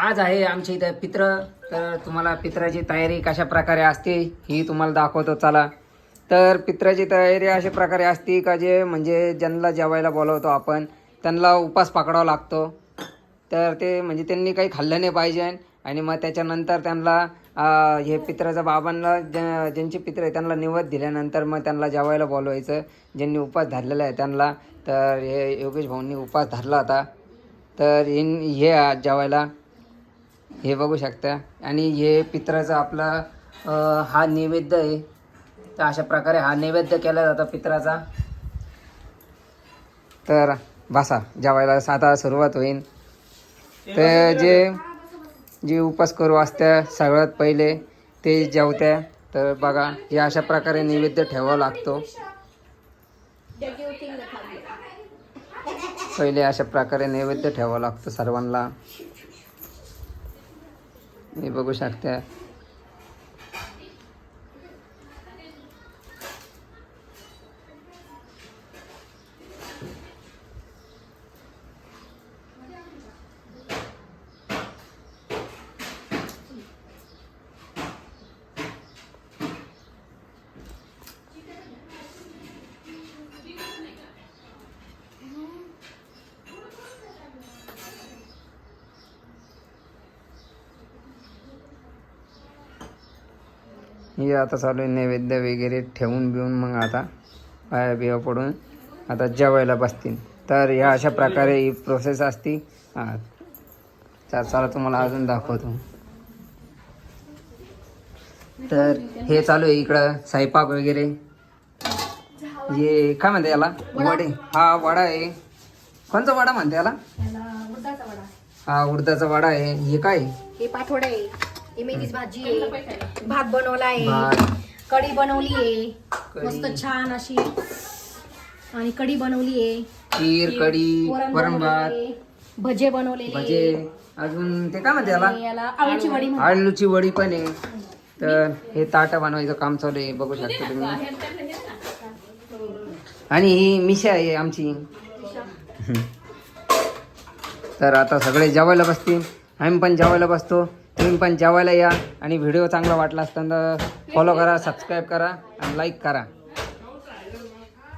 आज आहे आमच्या इथं पित्र. तर तुम्हाला पित्राची तयारी कशा प्रकारे असते ही तुम्हाला दाखवतो. चला. तर पित्राची तयारी अशा प्रकारे असते का जे म्हणजे ज्यांना जेवायला बोलवतो आपण त्यांना उपास पकडावा लागतो. तर ते म्हणजे त्यांनी काही खाल्लं नाही पाहिजे आणि मग त्याच्यानंतर त्यांना हे पित्राच्या बाबांना ज्या ज्यांचे पित्र आहे त्यांना निवद दिल्यानंतर मग त्यांना जेवायला बोलवायचं. ज्यांनी उपास धरलेला आहे त्यांना. तर हे योगेश भाऊंनी उपास धरला होता. तर इन हे आज जेवायला हे बघू शकता. आणि हे पित्राचा आपला हा नैवेद्य आहे. तर अशा प्रकारे हा नैवेद्य केला जातो पित्राचा. तर बसा जेवायला आता सुरुवात होईल तर जे जे उपास करू असत्या सगळ्यात पहिले ते जेवत्या. तर बघा हे अशा प्रकारे नैवेद्य ठेवावा लागतो. पहिले अशा प्रकारे नैवेद्य ठेवावा लागतो सर्वांना. हे बघू शकता. हे आता चालू आहे नैवेद्य वगैरे ठेवून बिवून मग आता पाया बिया पडून आता जेवायला बसतील. तर ह्या अशा प्रकारे ही प्रोसेस असती. हां. तर चला तुम्हाला अजून दाखवतो. तर हे चालू आहे इकडं स्वयंपाक वगैरे. हे काय म्हणते याला? वडे. हा वडा आहे. कोणचा वडा म्हणते याला? हा उडदाचा वडा आहे. हे काय? हे पाठवडा. आहे मेथीची भाजी आहे. भात बनवला आहे भात. कढी बनवली आहे. कढी. मस्त छान अशी. आणि कढी बनवली आहे. खीर कढी वरण वरण भात. बनवलेलं आहे, भजे बनवलेले भजे. अजून ते काय म्हणते याला? आणि याला आळूची वडी म्हणतात. आलूची वडी पण आहे. तर हे ताटा बनवायचं काम चालू आहे. बघू शकता तुम्ही. आणि ही मिशा आहे आमची. तर आता सगळे जेवायला बसतील. आम्ही पण जेवायला बसतो. तुम्ही पण जेवायला या आणि व्हिडिओ चांगला वाटला असताना फॉलो करा सबस्क्राईब करा आणि लाईक करा.